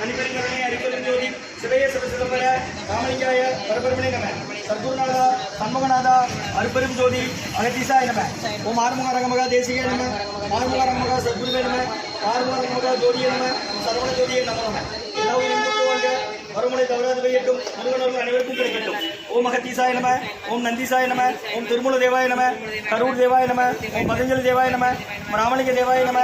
தனிப்பெருங்கருணை அரிப்பெரும் ஜோதி சிவைய சிவசிதம்பர ராமலிங்காய பரபரமணி நம. சத்குருநாதா சண்முகநாதா அருப்பெரும் ஜோதி அகத்தீசாய நம. ஓம் ஆறுமுக ரங்கமகா தேசிகே நம. ஆறுமுக ரங்கமகா சத்குருவே நம. ஆறுமுக ரங்கமகா ஜோதியே நம. சரவண ஜோதியே நம நம. எல்லா உயிரும் தொட்டு வாழ்க. வருமுறை தவறாது பெய்யட்டும். முருகனவர்கள் அனைவருக்கும் கிடைக்கட்டும். ஓம் மகத்தீசாய நம ஓம் நந்தீசாய நம ஓம் திருமூல தேவாய நம கரூர் தேவாய நம ஓம் பதஞ்சலி தேவாய நம ராமலிங்க தேவாய நம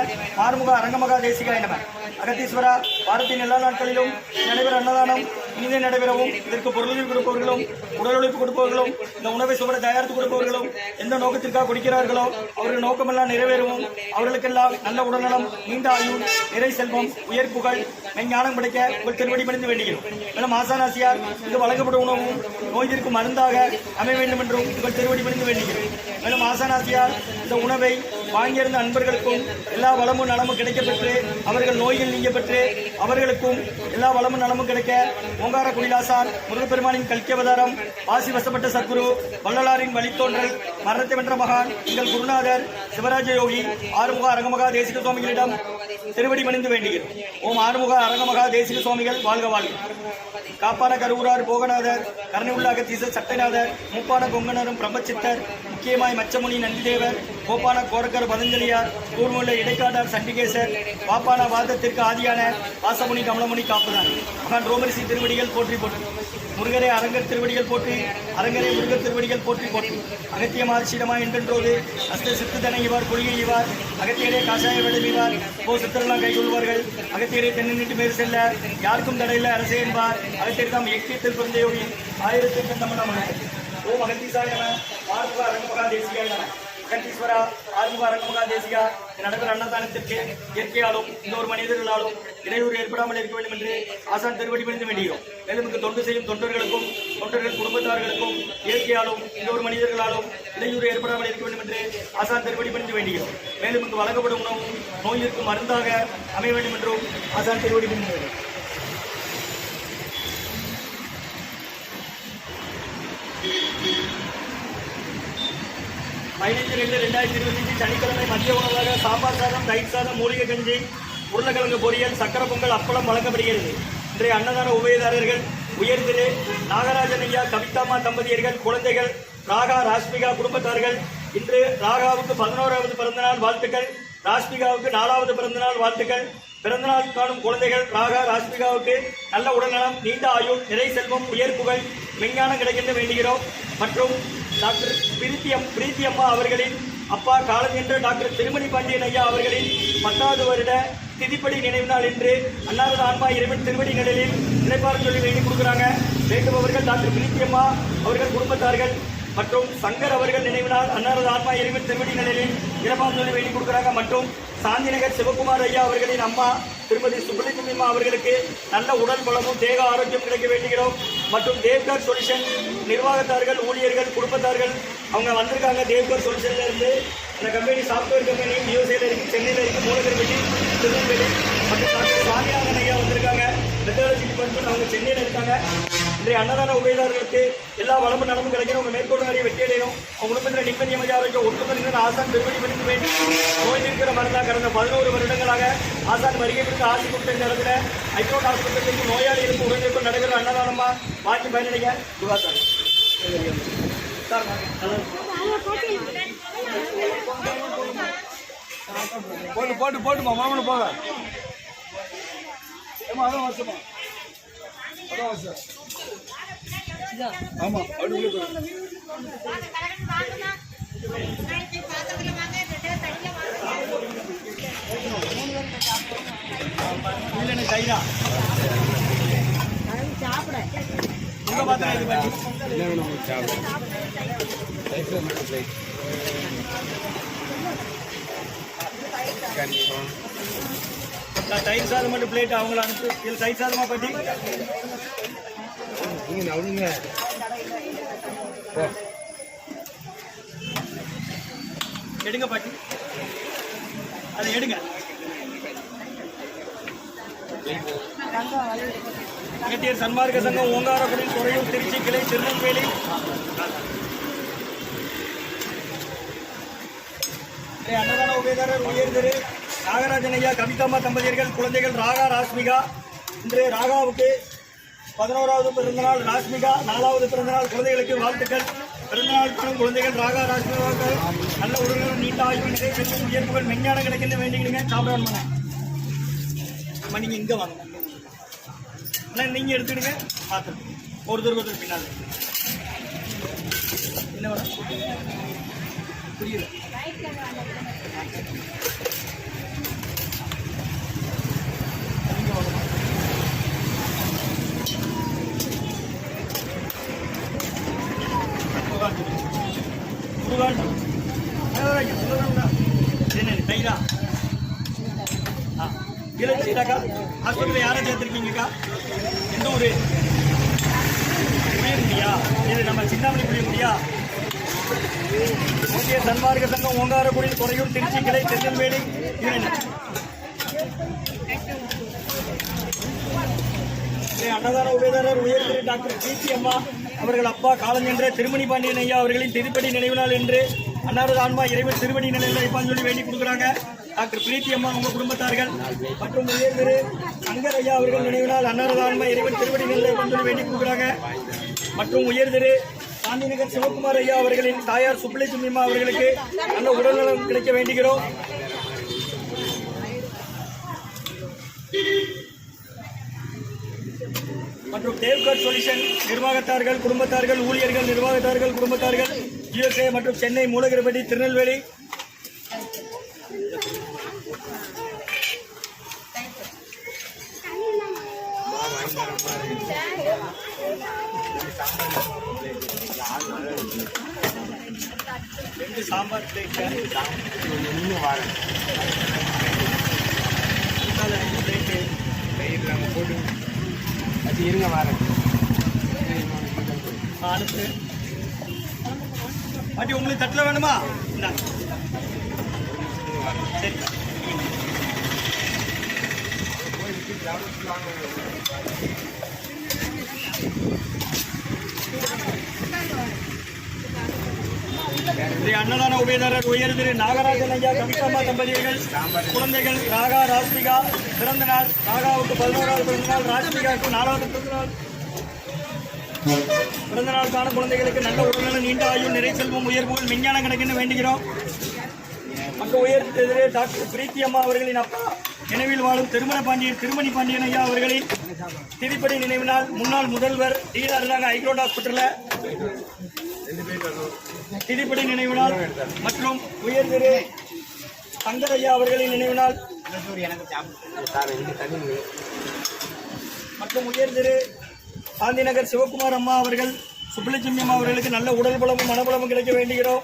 ஆறுமுக அரங்கமகா தேசிகாய நம. அகத்தீஸ்வரா வாரத்தின் எல்லா நாட்களிலும் நடைபெற அன்னதானம் இனிதே நடைபெறவும் இதற்கு பொருளுதவி கொடுப்பவர்களும் உடல் உழைப்பு கொடுப்பவர்களும் இந்த உணவை சுவரை தயாரித்து கொடுப்பவர்களும் எந்த நோக்கத்திற்காக கொடுக்கிறார்களோ அவர்கள் நோக்கமெல்லாம் நிறைவேறவும் அவர்களுக்கெல்லாம் நல்ல உடல்நலம் நீண்ட ஆயுள் நிறை செல்வம் உயர் புகழ் மெஞ்ஞானம் கிடைக்க உங்கள் திருவடி பணிந்து வேண்டுகிறோம். மேலும் ஆசானாசியார் இது வழங்கப்படும் உணவும் நோய்திற்கு மருந்தாக அமைய வேண்டும் என்றும் உங்கள் திருவடி பணிந்து வேண்டுகிறோம். மேலும் ஆசானாசியார் இந்த உணவை வாங்கியிருந்த அன்பர்களுக்கும் எல்லா வளமும் நலமும் கிடைக்கப்பெற்று அவர்கள் நோய்கள் நீங்க பெற்று அவர்களுக்கும் எல்லா வளமும் நலமும் கிடைக்க ஓங்கார குடிலாசார் முருகப்பெருமானின் கல்கி அவதாரம் வாசி வசப்பட்ட சத்குரு வள்ளலாரின் வழித்தோன்றல் மரணத்தை வென்ற மகான் எங்கள் குருநாதர் சிவராஜ யோகி ஆறுமுக அரங்கமகா தேசிக சுவாமிகளிடம் திருவடி மணிந்து வேண்டுகிறோம். ஓம் ஆறுமுக அரங்கமகா தேசிக சுவாமிகள் வாழ்க வாழ்க. காப்பான கருவூரார் போகநாதர் கருணை உள்ளாக தீச சட்டைநாதர் மூப்பான கொங்கனரும் பிரம்மச்சித்தர் முக்கியமாய் மச்சமுனி நந்திதேவர் கோபால கோரக்கர் பதஞ்சலியார் கூர்முள்ள இடைக்காட்டார் சண்டிகேசர் பாப்பான வாதத்திற்கு ஆதியான வாசமுனி கமலமுனி காப்புதான் மகான் ரோமரிசி திருவடிகள் போற்றி போட்டு முருகரே அரங்கர் திருவடிகள் போற்றி அரங்கரே முருகர் திருவடிகள் போற்றி போற்றி. அகத்திய சீடமா என்றென்றோது அஸ்த சித்துதனை இவார் கொள்கை இவார் அகத்தியரே காஷாய விளைவிவார் போ சித்தரெல்லாம் கைகொள்வார்கள் அகத்தியரே தென்னிட்டு மேல் செல்ல யாருக்கும் தடையில்லை அரசே என்பார். அகத்தியர் தாம் எக்கியத்தில் பிறந்த யோகி. ஆயிரத்தி தமிழ் ஓம் அகத்தீசாய நம ஆறுமுக அரங்கமகா தேசியாய நம அகந்தீஸ்வரா ஆறுமுக ரங்கமகா தேசிகா நடக்கிற அன்னதானத்திற்கு இயற்கையாலும் இன்னொரு மனிதர்களாலும் இடையூறு ஏற்படாமல் இருக்க வேண்டும் என்று ஆசான் திருவடி பணிந்து வேண்டுகிறோம் மேலும் இங்கு தொண்டு செய்யும் தொண்டர்களுக்கும் தொண்டர்கள் குடும்பத்தார்களுக்கும் இயற்கையாலும் இன்னொரு மனிதர்களாலும் இடையூறு ஏற்படாமல் இருக்க வேண்டும் என்று ஆசான் திருவடி பணிந்து வேண்டுகிறோம் மேலும் இங்கு வழங்கப்படும் உணவும் நோயிற்கு மருந்தாக அமைய வேண்டும் என்றும் ஆசான் திருவடி பணிந்து வேண்டும் பதினைந்து ரெண்டு ரெண்டாயிரத்தி இருபத்தஞ்சு சனிக்கிழமை மதிய உணவாக சாம்பார் சாதம் தயிர் சாதம் மூலிகை கஞ்சி உருளைக்கிழங்கு பொரியல் சக்கரை பொங்கல் அப்பளம் வழங்கப்படுகிறது. இன்றைய அன்னதான உபயதாரர்கள் உயர்திரு நாகராஜன் ஐயா கவிதாமா தம்பதியர்கள் குழந்தைகள் ராகா ராஷ்மிகா குடும்பத்தார்கள் இன்று ராகாவுக்கு பதினோராவது பிறந்தநாள் வாழ்த்துக்கள் ராஷ்மிகாவுக்கு நாலாவது பிறந்தநாள் வாழ்த்துக்கள். பிறந்தநாள் காணும் குழந்தைகள் ராகா ராஷ்மிகாவுக்கு நல்ல உடல்நலம் நீண்ட ஆயுள் நிறை செல்வம் உயர் புகழ் விஞ்ஞானம் கிடைக்கின்ற வேண்டுகிறோம். மற்றும் டாக்டர் பிரீத்தியம் பிரீத்தியம்மா அவர்களின் அப்பா காலம் என்ற டாக்டர் திருமணி பாண்டியன் ஐயா அவர்களின் பத்தாவது வருட திதிப்படி நினைவு நாள் என்று அன்னாரது ஆன்மா இறைவன் திருவடி நிலையில் நினைப்பாறு சொல்லி வேண்டி கொடுக்குறாங்க. வேண்டுபவர்கள் டாக்டர் பிரீத்தியம்மா அவர்கள் குடும்பத்தார்கள் மற்றும் சங்கர் அவர்கள் நினைவினால் அன்னாரது ஆத்மா இறைவன் திருவடி நிலையில் இறப்பான் வேண்டிக் வேண்டி கொடுக்குறாங்க. மற்றும் சாந்திநகர் சிவகுமார் ஐயா அவர்களின் அம்மா திருமதி சுப்ரலிங்கம் அம்மா அவர்களுக்கு நல்ல உடல் பலமும் தேக ஆரோக்கியம் கிடைக்க வேண்டுகிறோம். மற்றும் தேவ்கர் சொல்யூஷன் நிர்வாகத்தார்கள் ஊழியர்கள் குடும்பத்தார்கள் அவங்க வந்திருக்காங்க. தேவ்கர் சொல்யூஷன்ல இருந்து இந்த கம்பெனி சாஃப்ட்வேர் கம்பெனி யூஎஸ்ஏல இருக்கு சென்னையில் இருக்கு மூலகர்பட்டி திருநெல்வேலி மற்றும் டாக்டர் ஐயா வந்திருக்காங்க. மெத்தாலஜி டிபார்ட்மெண்ட் அவங்க சென்னையில் இருக்காங்க. இன்றைய அன்னதான உபயதாரர்களுக்கு எல்லா வளமும் நலமும் கிடைக்கணும். உங்க மேற்கொண்டு நிறைய வெற்றி அடையணும். உங்க குடும்பத்தில் நிம்மதி அமைதி ஆரோக்கியம் ஒட்டுமொத்த ஆசான் பெருமதி பண்ணிக்க வேண்டும் நோய் நிற்கிற மருந்தா கடந்த பதினோரு வருடங்களாக ஆசான் வருகை கொடுத்து ஆசி கொடுத்த இந்த இடத்துல ஐகோர்ட் ஆஸ்பத்திரிக்கு நோயாளிகளுக்கு உடனடியாக நடக்கிற அன்னதானமா? வாங்கி பயனடைங்க. துவா சார். சார் போட்டு போட்டு போட்டுமா? மாமனு போக ஏமா அதான் வருஷமா அதான் வருஷம் ஆமா. அப்படி இல்லைன்னு கைதா உங்க பார்த்தா இது பண்ணி தயிர் சாதம் மட்டும் பிளேட் அவங்கள அனுப்பி. இது தயிர் சாதமா பட்டி? நீங்க நவுங்க எடுங்க பாட்டி. அதை எடுங்க. அகத்தியர் சன்மார்க்க சங்கம் ஓங்காரக்குடி துறையூர் திருச்சி கிளை திருநெல்வேலி. அன்னதான உபயதாரர் உயர் நாகராஜன் ஐயா கவிதாம்மா தம்பதியர்கள் குழந்தைகள் ராகா ராஸ்மிகா இன்று ராகாவுக்கு பதினோராவது பிறந்தநாள் ராஷ்மிகா நாலாவது பிறந்தநாள் குழந்தைகளுக்கு வாழ்த்துக்கள். பிறந்தநாள் காணும் குழந்தைகள் ராகா ராஷ்மிகாவுக்கு நல்ல உடல்நலம் நீண்ட ஆய்வு நிலை செல்வம் உயர்வுகள் மெஞ்ஞானம் கிடைக்கின்ற வேண்டிக்கிறீங்க சாப்பிடணும் அம்மா நீங்கள் இங்கே வாங்க. ஆனால் நீங்கள் எடுத்துடுங்க பார்த்து ஒருத்தர் ஒருத்தர் பின்னால் என்ன வேணும் புரியல. முருகான் முருகான் என்ன ஹாஸ்பிட்டலில் யாரை சேர்த்துருக்கீங்கக்கா எந்த ஊர் புளியங்குடியா இது நம்ம சின்னாமணி புளியங்குடியா இந்திய சன்மார்க்க சங்கம் ஓங்காரக்குடி துறையூர் திருச்சி கிளை திருநெல்வேலி அன்னதான உபயதாரர் உயர்திரு டாக்டர் பிசி அம்மா அவர்கள் அப்பா காலம் என்ற திருமணி பாண்டியன் ஐயா அவர்களின் திருப்படி நினைவு நாள் என்று அன்னாரது ஆன்மா இறைவன் திருவடி நிலையில் வைப்பான்னு சொல்லி வேண்டி கொடுக்குறாங்க. டாக்டர் பிரீத்தி அம்மா உங்க குடும்பத்தார்கள். மற்றும் உயர் திரு அங்கர் ஐயா அவர்கள் நினைவு நாள் அன்னாரது ஆன்மா இறைவன் திருவடி நிலையில் வைப்பான்னு சொல்லி வேண்டி கொடுக்குறாங்க. மற்றும் உயர் திரு காந்திநகர் சிவகுமார் ஐயா அவர்களின் தாயார் சுப்பிளை சுமிமா அவர்களுக்கு நல்ல உடல்நலம் கிடைக்க வேண்டுகிறோம். மற்றும் தேவ்கர் சொல்யூஷன் நிர்வாகத்தார்கள் குடும்பத்தார்கள் ஊழியர்கள் நிர்வாகத்தார்கள் குடும்பத்தார்கள் யுஎஸ்ஏ மற்றும் சென்னை மூலகிரபடி திருநெல்வேலி. சாம்பார் இன்னும் போட்டு அது இருங்க வரேன். அனுப்பு பாட்டி உங்களுக்கு தட்டில் வேணுமா. சரி. அன்னதான உபயதாரர் உயர் திரு நாகராஜன் ஐயா கவிதாமா தம்பதியர்கள் குழந்தைகள் ராகா ராஷ்மிகா பிறந்த நாள் ராகாவுக்கு பதினோராவது பிறந்த நாள் ராஸ்மிகாவுக்கு நாலாவது பிறந்த நாள் பிறந்த நாள் காண குழந்தைகளுக்கு நல்ல உடல்நலம் நீண்ட ஆயுள் நிறை செல்வம் உயர்வுகள் விஞ்ஞான கணக்குன்னு வேண்டுகிறோம். மற்ற உயர் திரு டாக்டர் பிரீத்தி அம்மா அவர்களின் அப்பா நினைவில் வாழும் திருமண பாண்டியன் திருமணி பாண்டியன் ஐயா அவர்களின் திருப்பதி நினைவினால் முன்னாள் முதல்வர் டீலர் இருந்தாங்க ஹைகோர்ட் ஹாஸ்பிட்டலில் திரிப்படி நினைவு நாள் மற்றும் உயர் திரு அவர்களின் நினைவு நாள் மற்றும் உயர்திரு காந்திநகர் சிவகுமார் அம்மா அவர்கள் சுப்புலட்சுமி அம்மா அவர்களுக்கு நல்ல உடல் பலமும் மனபலமும் கிடைக்க வேண்டுகிறோம்.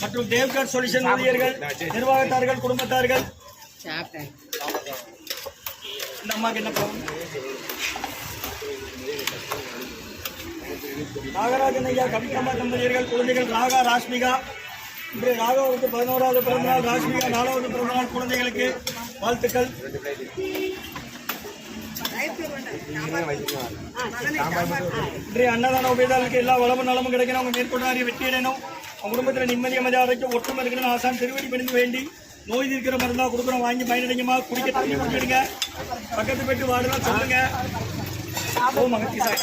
மற்றும் தேவ்கர் சொல்யூஷன் ஊழியர்கள் நிர்வாகத்தார்கள் குடும்பத்தார்கள். இந்த அம்மாவுக்கு என்ன நாகராஜன் ஐயா கவிதம்மா தம்பதியர்கள் குழந்தைகள் ராகா ராஷ்மிகா. இன்று ராகாவுக்கு பதினோராவது பிறந்தநாள் ராஷ்மிகா நாலாவது பிறந்தநாள் குழந்தைகளுக்கு வாழ்த்துக்கள். இன்றைய அன்னதான உபயதாளுக்கு எல்லா வளமும் நலமும் கிடைக்கணும். அவங்க மேற்கொண்டாரிய வெற்றி அடையணும். அவங்க குடும்பத்தில் நிம்மதி அமைதி ஆரோக்கியம் ஒற்றுமை இருக்கணும். ஆசான் திருவடி பணிந்து வேண்டி நோய் தீர்க்கிற மருந்தா கொடுக்குறோம் வாங்கி பயனடைங்கம்மா குடிக்க தண்ணி குடிச்சிடுங்க. பக்கத்து பெட்டு வாடுலாம் சொல்லுங்க. ஓ mga சாய்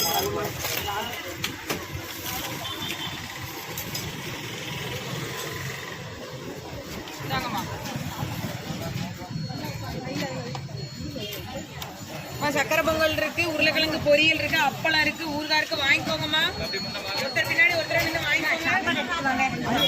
அம்மா, சக்கரை பொங்கல் இருக்கு உருளைக்கிழங்கு பொரியல் இருக்கு அப்பளம் இருக்கு ஊறுகாய் இருக்கு வாங்கிக்கோங்கம்மா. ஒருத்தர் பின்னாடி ஒருத்தர் நின்று வாங்கிக்கோங்க.